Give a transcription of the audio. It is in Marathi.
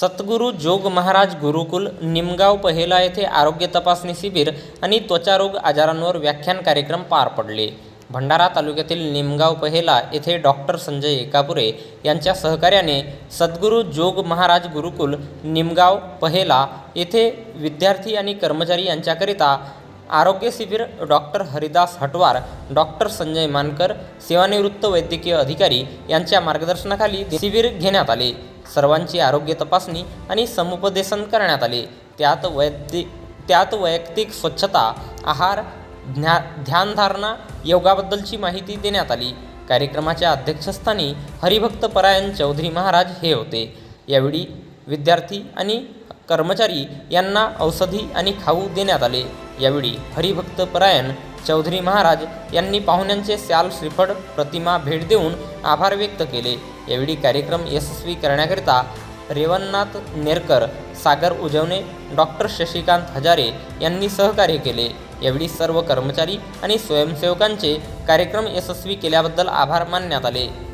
सद्गुरू जोग महाराज गुरुकुल निमगाव पहेला येथे आरोग्य तपासणी शिबिर आणि त्वचारोग आजारांवर व्याख्यान कार्यक्रम पार पडले. भंडारा तालुक्यातील निमगाव पहेला येथे डॉक्टर संजय एकापुरे यांच्या सहकार्याने सद्गुरू जोग महाराज गुरुकुल निमगाव पहेला येथे विद्यार्थी आणि कर्मचारी यांच्याकरिता आरोग्य शिबिर डॉक्टर हरिदास हटवार डॉक्टर संजय मानकर सेवानिवृत्त वैद्यकीय अधिकारी यांच्या मार्गदर्शनाखाली शिबिर घेण्यात आले. सर्वांची आरोग्य तपासणी आणि समुपदेशन करण्यात आले. त्यात वैद्य त्यात वैयक्तिक स्वच्छता आहार ध्या ध्यानधारणा योगाबद्दलची माहिती देण्यात आली. कार्यक्रमाच्या अध्यक्षस्थानी हरिभक्त परायण चौधरी महाराज हे होते. यावेळी विद्यार्थी आणि कर्मचारी यांना औषधी आणि खाऊ देण्यात आले. यावेळी हरिभक्त परायण चौधरी महाराज यांनी पाहुण्यांचे स्याल श्रीफळ प्रतिमा भेट देऊन आभार व्यक्त केले. यावेळी कार्यक्रम यशस्वी करण्याकरिता रेवणनाथ नेरकर सागर उजवणे डॉक्टर शशिकांत हजारे यांनी सहकार्य केले. यावेळी सर्व कर्मचारी आणि स्वयंसेवकांचे कार्यक्रम यशस्वी केल्याबद्दल आभार मानण्यात आले.